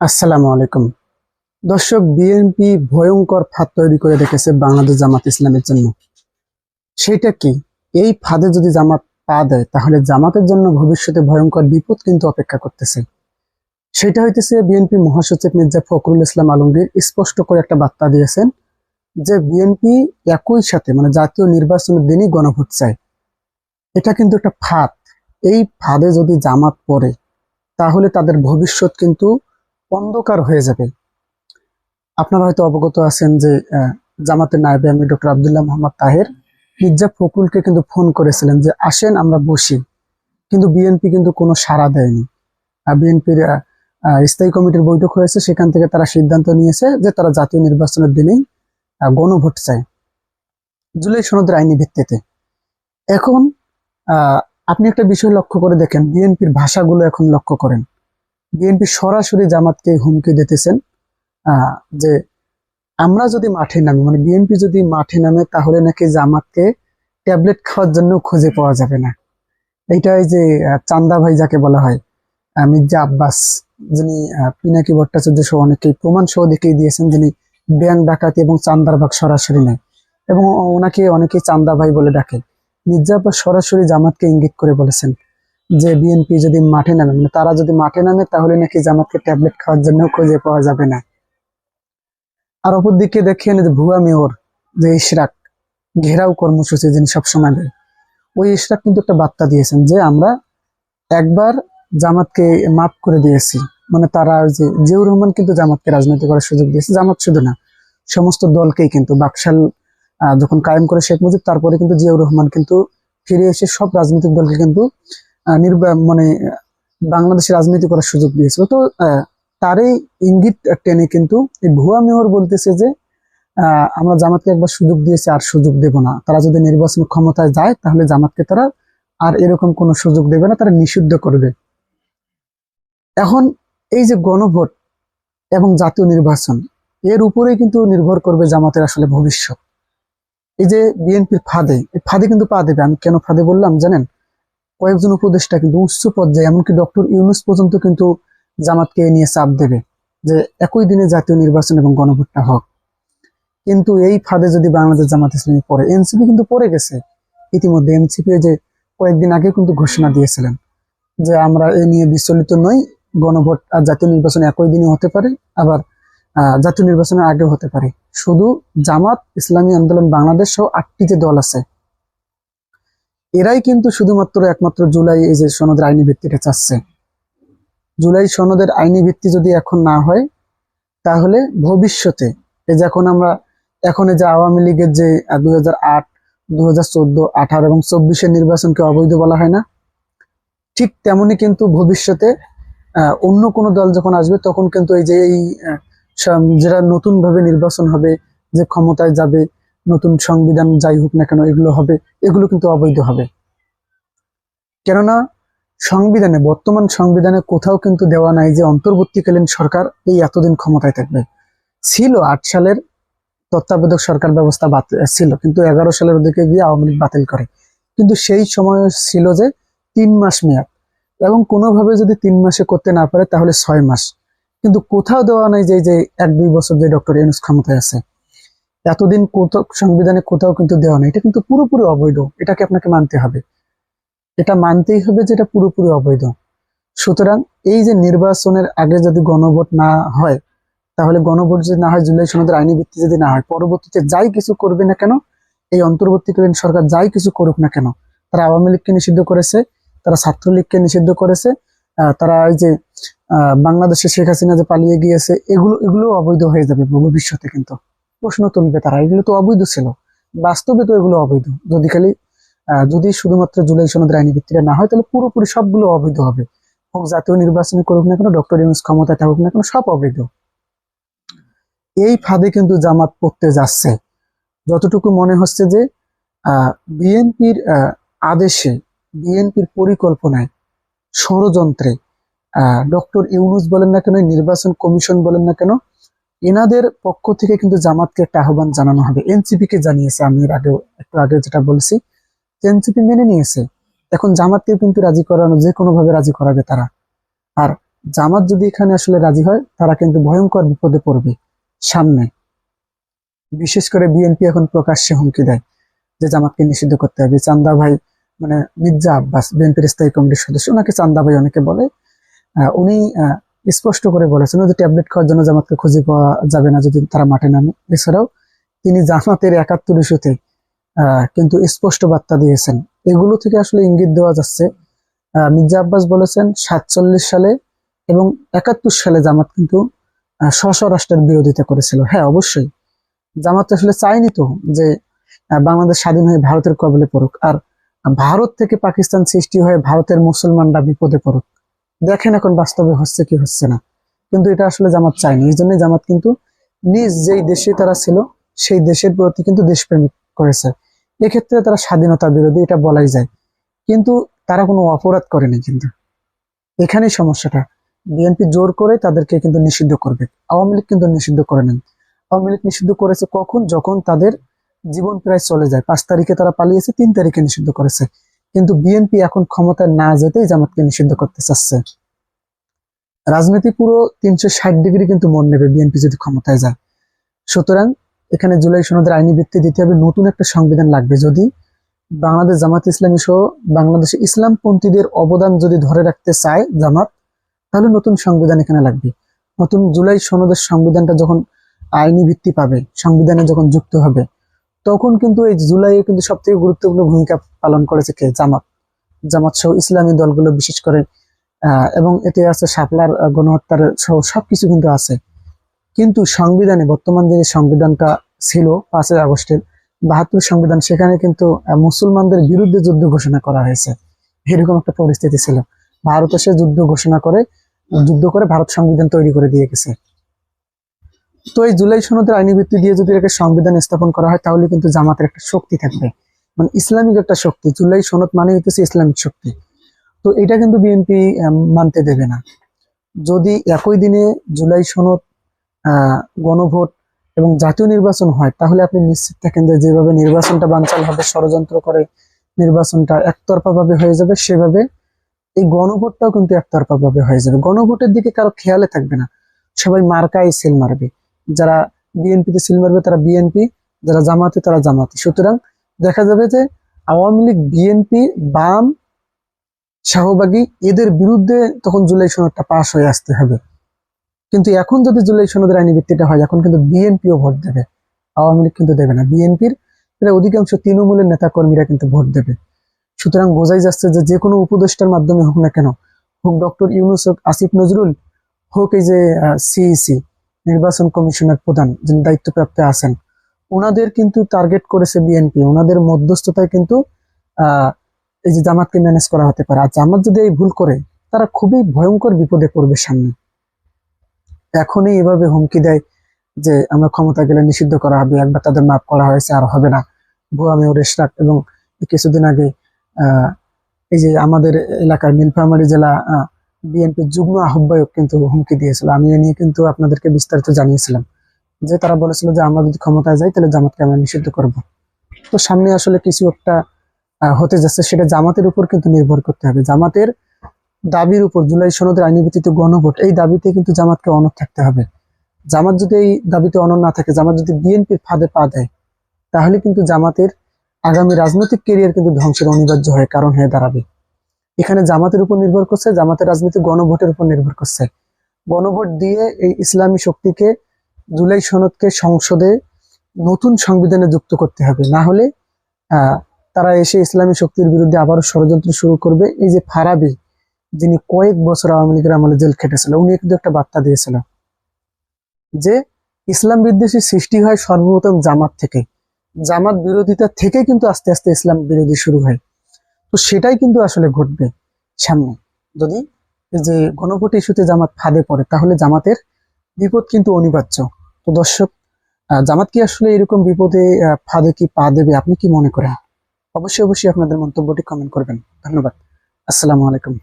আসসালামু আলাইকুম। দর্শক বিএনপি ভয়ঙ্কর ফাঁদ তৈরি করে রেখেছে বাংলাদেশ জামাত ইসলামের জন্য। সেটা কি? এই ফাঁদে যদি জামাত পা দেয়, তাহলে জামাতের জন্য ভবিষ্যতে ভয়ঙ্কর বিপদ কিন্তু অপেক্ষা করতেছে। সেটা হইতেছে বিএনপি মহাসচিব মির্জা ফখরুল ইসলাম আলমগীর স্পষ্ট করে একটা বার্তা দিয়েছেন যে বিএনপি একই সাথে মানে জাতীয় নির্বাচনের দিনই গণভোট চায়। এটা কিন্তু একটা ফাঁদ। এই ফাঁদে যদি জামাত পড়ে, তাহলে তাদের ভবিষ্যৎ কিন্তু অন্ধকার হয়ে যাবে। আপনারা হয়তো অবগত আছেন যে জামাতের নায়েবে আমি ডক্টর আবদুল্লাহ মোহাম্মদ তাহের মির্জা ফখরুলকে কিন্তু ফোন করেছিলেন যে, আসেন, আমরা বসি। কিন্তু বিএনপি কিন্তু কোনো সাড়া দেয়নি। বিএনপির স্থায়ী কমিটির বৈঠক হয়েছে, সেখান থেকে তারা সিদ্ধান্ত নিয়েছে যে, তারা জাতীয় নির্বাচনের দিনেই গণভোট চায়। জুলাই সনদের আইনি ভিত্তিতে। এখন আপনি একটা বিষয় লক্ষ্য করে দেখেন, বিএনপির ভাষাগুলো এখন লক্ষ্য করেন। বিএনপি সরাসরি জামাতকে হুমকি দিতেছেন যে আমরা যদি মাঠে নামি মানে বিএনপি যদি মাঠে নামে তাহলে নাকি জামাতকে ট্যাবলেট খাওয়ার জন্য খুঁজে পাওয়া যাবে না। এইটাই যে চান্দা ভাই যাকে বলা হয় আহ, মির্জা আব্বাস যিনি পিনাকি ভট্টাচার্য সহ অনেকেই প্রমাণ সহ দেখিয়ে দিয়েছেন যিনি ব্যাংক ডাকাতি এবং চান্দার ভাগ সরাসরি নেয়। এবং ওনাকে অনেকেই চান্দা ভাই বলে ডাকে। মির্জা আব্বাস সরাসরি জামাতকে ইঙ্গিত করে বলেছেন যে বিএনপি যদি মাঠে নামে মানে তারা যদি মাঠে নামে, তাহলে নাকি জামাতকে ট্যাবলেট খাওয়ার জন্য খুঁজে পাওয়া যাবে না। আর অপর দিকে দেখেন যে ভুয়া মেয়র, যে ইশরাক, ঘেরাও কর্মসূচি যিনি সবসময় দেয়, ওই ইশরাক কিন্তু একটা বার্তা দিয়েছেন যে আমরা একবার জামাতকে মাফ করে দিয়েছি। মানে তারা যে জিয়াউর রহমান কিন্তু জামাতকে রাজনীতি করার সুযোগ দিয়েছে। জামাত শুধু না, সমস্ত দলকেই কিন্তু, বাকশাল যখন কায়েম করে শেখ মুজিব, তারপরে কিন্তু জিয়াউর রহমান কিন্তু ফিরে এসে সব রাজনৈতিক দলকে কিন্তু মানে বাংলাদেশে রাজনীতি করার সুযোগ দিয়েছিল। তো তারই ইঙ্গিত টেনে কিন্তু এই ভুয়া মেয়র বলতেছে যে আমরা জামাতকে একবার সুযোগ দিয়েছি, আর সুযোগ দেব না। তারা যদি নির্বাচন ক্ষমতায় যায়, তাহলে জামাতকে তারা আর এরকম কোনো সুযোগ দেবে না, তারা নিষিদ্ধ করবে। এখন এই যে গণভোট এবং জাতীয় নির্বাচন, এর উপরেই কিন্তু নির্ভর করবে জামাতের আসলে ভবিষ্যৎ। এই যে বিএনপির ফাঁদে ফাঁদে কিন্তু পা দেবে। আমি কেন ফাঁদে বললাম জানেন? কয়েকজন উপদেষ্টা কিন্তু উচ্চ পর্যায়ে, এমনকি ডক্টর ইউনুস পর্যন্ত কিন্তু জামাতকে নিয়ে চাপ দেবে যে একই দিনে জাতীয় নির্বাচন এবং গণভোটটা হোক। কিন্তু এই ফাঁদে যদি বাংলাদেশ জামাত ইসলামী পড়ে, এনসিপি কিন্তু পড়ে গেছে। ইতিমধ্যে এনসিপি যে কয়েকদিন আগে কিন্তু ঘোষণা দিয়েছিলেন যে আমরা এ নিয়ে বিচলিত নই, গণভোট আর জাতীয় নির্বাচন একই দিনে হতে পারে, আবার জাতীয় নির্বাচনের আগেও হতে পারে। শুধু জামাত, ইসলামী আন্দোলন, বাংলাদেশ সহ আটটি যে দল আছে এরাই কিন্তু শুধুমাত্র একমাত্র জুলাই এই যে সনদের আইনি ভিত্তিটা চাচ্ছে। জুলাই সনদের আইনি ভিত্তি যদি এখন না হয়, তাহলে ভবিষ্যতে এই যে এখন আমরা, এখন যে আওয়ামী লীগের যে আট দু হাজার চোদ্দ, আঠারো এবং চব্বিশের নির্বাচনকে অবৈধ বলা হয় না, ঠিক তেমনি কিন্তু ভবিষ্যতে অন্য কোনো দল যখন আসবে, তখন কিন্তু এই যে এই যেটা নতুন ভাবে নির্বাচন হবে, যে ক্ষমতায় যাবে নতুন সংবিধান যাই হোক না কেন এগুলো হবে, এগুলো কিন্তু অবৈধ হবে। কেননা সংবিধানে, বর্তমান সংবিধানে কোথাও কিন্তু দেওয়া নাই যে অন্তর্বর্তীকালীন সরকার এই এতদিন ক্ষমতায় থাকবে। ছিল আট সালের তত্ত্বাবধায়ক সরকার ব্যবস্থা ছিল, কিন্তু এগারো সালের দিকে গিয়ে আওয়ামী লীগ বাতিল করে। কিন্তু সেই সময় ছিল যে তিন মাস মেয়াদ। এবং কোনোভাবে যদি তিন মাসে করতে না পারে তাহলে ছয় মাস। কিন্তু কোথাও দেওয়া নাই যে যে এক দুই বছর যে ডক্টর ইউনুস ক্ষমতায় আছে। এতদিন কোথাও সংবিধানে কোথাও কিন্তু দেওয়া নাই। এটা কিন্তু পুরোপুরি অবৈধ। এটাকে আপনাকে মানতে হবে। এটা মানতেই হবে যে এটা পুরোপুরি অবৈধ। সুতরাং এই যে নির্বাচনের আগে যদি গণভোট না হয়, তাহলে গণভোট যদি না হয়, জুলাই সনদের আইনি ভিত্তি যদি না হয়, পরবর্তীতে যাই কিছু করবে না কেন, এই অন্তর্বর্তীকালীন সরকার যাই কিছু করুক না কেন, তারা আওয়ামী লীগকে নিষিদ্ধ করেছে, তারা ছাত্রলীগকে নিষিদ্ধ করেছে তারা এই যে বাংলাদেশে শেখ হাসিনা যে পালিয়ে গিয়েছে, এগুলো এগুলো অবৈধ হয়ে যাবে ভবিষ্যতে কিন্তু। প্রশ্ন তুলবে তারা, এগুলো তো অবৈধ ছিল। বাস্তবে তো এগুলো অবৈধ। যদি খালি যদি শুধুমাত্র জুলাই সনদের আইনি ভিত্তিটা না হয়, তাহলে পুরোপুরি সবগুলো অবৈধ হবে। হোক, জাতীয় নির্বাচনে করুক না কেন, ডক্টর ইউনুস ক্ষমতায় থাকুক না কেন, সব অবৈধ। এই ফাঁদে কিন্তু জামাত পড়তে যাচ্ছে। যতটুকু মনে হচ্ছে যে বিএনপির আদেশে, বিএনপির পরিকল্পনায় ষড়যন্ত্রে ডক্টর ইউনুস বলেন না কেন, নির্বাচন কমিশন বলেন না কেন এনাদের পক্ষ থেকে কিন্তু জামাতকে একটা আহ্বান জানানো হবে। এনসিপি কে জানিয়েছে, আমি এর আগে একটু আগে যেটা বলছি এনসিপি মেনে নিয়েছে। এখন জামাতকে কিন্তু রাজি করানো, যে কোনো ভাবে রাজি করাবে তারা। আর জামাত যদি এখানে আসলে রাজি হয়, তারা কিন্তু ভয়ঙ্কর বিপদে পড়বে সামনে। বিশেষ করে বিএনপি এখন প্রকাশ্যে হুমকি দেয় যে জামাতকে নিষিদ্ধ করতে হবে। চান্দা ভাই মানে মির্জা আব্বাস, বিএনপির স্থায়ী কমিটির সদস্য, ওনাকে চান্দা ভাই অনেকে বলে উনি স্পষ্ট করে বলেছেন যে ট্যাবলেট খাওয়ার জন্য জামাতকে খুঁজে পাওয়া যাবে না যদি তারা মাঠে নামে। এছাড়াও তিনি জামাতের একাত্তর ইস্যুতে কিন্তু স্পষ্ট বার্তা দিয়েছেন। এগুলো থেকে আসলে ইঙ্গিত দেওয়া যাচ্ছে মির্জা আব্বাস বলেছেন সাতচল্লিশ সালে এবং একাত্তর সালে জামাত কিন্তু স্ব রাষ্ট্রের বিরোধিতা করেছিল। হ্যাঁ অবশ্যই। জামাত আসলে চায়নি তো যে বাংলাদেশ স্বাধীন হয়ে ভারতের কবলে পড়ুক। আর ভারত থেকে পাকিস্তান সৃষ্টি হয়ে ভারতের মুসলমানরা বিপদে পড়ুক। দেখেন এখন বাস্তবে হচ্ছে কি হচ্ছে না। কিন্তু এটা আসলে জামাত চায়নি, এই জন্যই জামাত কিন্তু নিজ যেই দেশে তারা ছিল, সেই দেশের প্রতি কিন্তু দেশপ্রেমিক করেছে। এক্ষেত্রে তারা স্বাধীনতা বিরোধী, এটা বলাই যায়। কিন্তু তারা কোনো অপরাধ করেনি কিন্তু। এখানেই সমস্যাটা। বিএনপি জোর করে তাদেরকে কিন্তু নিষিদ্ধ করবে। আওয়ামী লীগ কিন্তু নিষিদ্ধ করে নেন। আওয়ামী লীগ নিষিদ্ধ করেছে কখন? যখন তাদের জীবন প্রায় চলে যায়। পাঁচ তারিখে তারা পালিয়েছে, তিন তারিখে নিষিদ্ধ করেছে। কিন্তু বিএনপি এখন ক্ষমতায় না যেতেই জামাতকে নিষিদ্ধ করতে চাচ্ছে। রাজনীতি পুরো তিনশো ষাট ডিগ্রি কিন্তু মন নেবে বিএনপি যদি ক্ষমতায় যায়। সুতরাং এখানে জুলাই সনদের আইনি ভিত্তি দিতে হবে, নতুন একটা সংবিধান লাগবে। যদি বাংলাদেশ জামাত ইসলামী সহ বাংলাদেশে ইসলামপন্থীদের অবদান যদি ধরে রাখতে চায় জামাত, তাহলে নতুন সংবিধান এখানে লাগবে। নতুন জুলাই সনদের সংবিধানটা যখন আইনি ভিত্তি পাবে, সংবিধানে যখন যুক্ত হবে তখন কিন্তু এই জুলাইয়ে কিন্তু সব থেকে গুরুত্বপূর্ণ ভূমিকা পালন করেছে কে? জামাত। জামাত সহ ইসলামী দলগুলো বিশেষ করে এবং এতে আছে শাপলার গণহত্যার সহ সবকিছু কিন্তু আছে। কিন্তু সংবিধানে, বর্তমান যে সংবিধানটা ছিল পাঁচই আগস্টের, বাহাত্তর সংবিধান সেখানে কিন্তু মুসলমানদের বিরুদ্ধে যুদ্ধ ঘোষণা করা হয়েছে। এরকম একটা পরিস্থিতি ছিল। ভারত এসে যুদ্ধ ঘোষণা করে, যুদ্ধ করে ভারত সংবিধান তৈরি করে দিয়ে গেছে। তো এই জুলাই সনদের আইনি ভিত্তি দিয়ে যদি একটা সংবিধান স্থাপন করা হয়, তাহলে কিন্তু জামাতের একটা শক্তি থাকবে। মানে ইসলামিক একটা শক্তি। জুলাই সনদ মানে হইতেছে ইসলামিক শক্তি। তো এটা কিন্তু বিএনপি মানতে দেবে না। যদি একই দিনে জুলাই সনদ গণভোট এবং জাতীয় নির্বাচন হয়, তাহলে আপনি নিশ্চিত থাকেন যে যেভাবে নির্বাচনটা বানচাল হবে, ষড়যন্ত্র করে নির্বাচনটা একতরফা ভাবে হয়ে যাবে, সেভাবে এই গণভোটটাও কিন্তু একতরফা ভাবে হয়ে যাবে। গণভোটের দিকে কারও খেয়ালে থাকবে না। সবাই মার্কায় সেল মারবে। যারা বিএনপিতে সিল মারবে, তারা বিএনপি যারা জামাতে, তারা জামাতি। সুতরাং দেখা যাবে যে আওয়ামী লীগ বিএনপি বাম, শাহবাগী, এদের বিরুদ্ধে তখন জুলাই সনদটা পাশ হয়ে আসতে হবে। কিন্তু এখন যদি জুলাই সনদের আইনি ভিত্তিটা হয়, এখন কিন্তু বিএনপিও ভোট দেবে। আওয়ামী লীগ কিন্তু দেবে না। বিএনপির অধিকাংশ তৃণমূলের নেতা কর্মীরা কিন্তু ভোট দেবে। সুতরাং বোঝাই যাচ্ছে যে যে কোনো উপদেষ্টার মাধ্যমে হোক না কেন, হোক ডক্টর ইউনুস হোক, আসিফ নজরুল, হোক এই যে সিইসি নির্বাচন কমিশনের প্রধান যিনি দায়িত্বপ্রাপ্ত আছেন, ওনাদের কিন্তু টার্গেট করেছে বিএনপি ওনাদের মধ্যস্থতায় কিন্তু এই যে জামাতকে ম্যানেজ করা হতে পারে। আর জামাত যদি এই ভুল করে, তারা খুবই ভয়ঙ্কর বিপদে পড়বে সামনে। এখনই এভাবে হুমকি দেয় যে, আমরা ক্ষমতা গেলে নিষিদ্ধ করা হবে, একবার তাদের মাফ করা হয়েছে, আর হবে না। ভুয়া মেয়র এশরাক এবং কিছুদিন আগে এই যে আমাদের এলাকার নীলফামারী জেলা বিএনপির যুগ্ম আহ্বায়ক কিন্তু হুমকি দিয়েছিল। আমি এ নিয়ে কিন্তু আপনাদেরকে বিস্তারিত জানিয়েছিলাম। যে তারা বলেছিল যে, আমরা যদি ক্ষমতায় যাই, তাহলে জামাতকে আমরা নিষিদ্ধ করব। তো সামনে আসলে কিছু একটা হতে যাচ্ছে। সেটা জামাতের উপর কিন্তু নির্ভর করতে হবে। জামাতের দাবির উপর জুলাই সনদের আইনি ভিত্তিতে গণভোট, এই দাবিতে কিন্তু জামাতকে অনড় থাকতে হবে। জামাত যদি এই দাবিতে অনড় না থাকে, জামাত যদি বিএনপির ফাঁদে পা দেয়, তাহলে কিন্তু জামাতের আগামী রাজনৈতিক কেরিয়ার কিন্তু ধ্বংসের অনিবার্য হয়, কারণ হয়ে দাঁড়াবে। এখানে জামাতের উপর নির্ভর করছে, জামাতের রাজনীতি গণভোটের উপর নির্ভর করছে। গণভোট দিয়ে এই ইসলামী শক্তিকে, জুলাই সনদকে সংসদে নতুন সংবিধানে যুক্ত করতে হবে। না হলে তারা এসে ইসলামী শক্তির বিরুদ্ধে আবারও ষড়যন্ত্র শুরু করবে। এই যে ফারাবি, যিনি কয়েক বছর আওয়ামী লীগের আমলে জেল খেটেছিল, উনি কিন্তু একটা বার্তা দিয়েছিল যে, ইসলাম বিদ্বেষী সৃষ্টি হয় সর্বপ্রথম জামাত থেকে। জামাত বিরোধিতা থেকে কিন্তু আস্তে আস্তে ইসলাম বিরোধী শুরু হয়। তো সেটাই কিন্তু আসলে ঘটবে সামনে। যদি যে গণভোট ইস্যুতে জামাত ফাঁদে পড়ে, তাহলে জামাতের বিপদ কিন্তু অনিবার্য। তো দর্শক জামাত কি আসলে এরকম বিপদে ফাঁদে কি পা দেবে, আপনি কি মনে করেন? অবশ্যই অবশ্যই আপনাদের মন্তব্যটি কমেন্ট করবেন। ধন্যবাদ। আসসালামু আলাইকুম।